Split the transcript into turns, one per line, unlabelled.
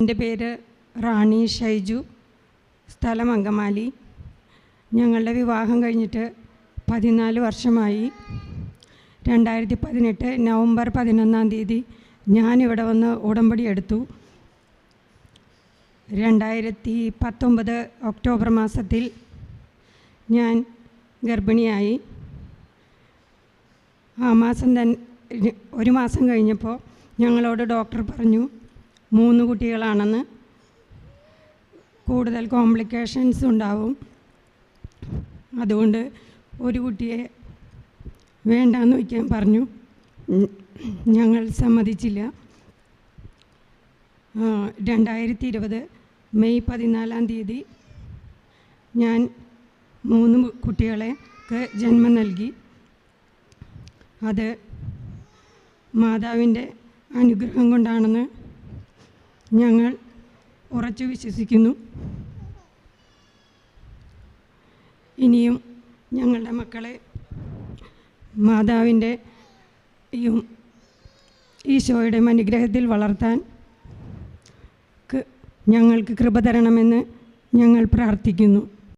എന്റെ പേര് റാണി ഷൈജു. സ്ഥലം അങ്കമാലി. ഞങ്ങളുടെ വിവാഹം കഴിഞ്ഞിട്ട് പതിനാല് വർഷമായി. രണ്ടായിരത്തി പതിനെട്ട് നവംബർ പതിനൊന്നാം തീയതി ഞാനിവിടെ വന്ന് ഉടമ്പടി എടുത്തു. രണ്ടായിരത്തി പത്തൊമ്പത് ഒക്ടോബർ മാസത്തിൽ ഞാൻ ഗർഭിണിയായി. ആ മാസം തന്നെ ഒരു മാസം കഴിഞ്ഞപ്പോൾ ഞങ്ങളോട് ഡോക്ടർ പറഞ്ഞു മൂന്ന് കുട്ടികളാണെന്ന് കൂടുതൽ കോംപ്ലിക്കേഷൻസ് ഉണ്ടാവും. അതുകൊണ്ട് ഒരു കുട്ടിയെ വേണ്ടാന്ന് വയ്ക്കാൻ പറഞ്ഞു. ഞങ്ങൾ സമ്മതിച്ചില്ല. രണ്ടായിരത്തി ഇരുപത് മെയ് പതിനാലാം തീയതി ഞാൻ മൂന്ന് കുട്ടികളെക്ക് ജന്മം നൽകി. അത് മാതാവിന്റെ അനുഗ്രഹം കൊണ്ടാണെന്ന് ഞങ്ങൾ ഉറച്ചു വിശ്വസിക്കുന്നു. ഇനിയും ഞങ്ങളുടെ മക്കളെ മാതാവിന്റെ യും ഈശോയുടെ അനുഗ്രഹത്തിൽ വളർത്താൻ ക്ക് ഞങ്ങൾക്ക് കൃപ തരണമെന്ന് ഞങ്ങൾ പ്രാർത്ഥിക്കുന്നു.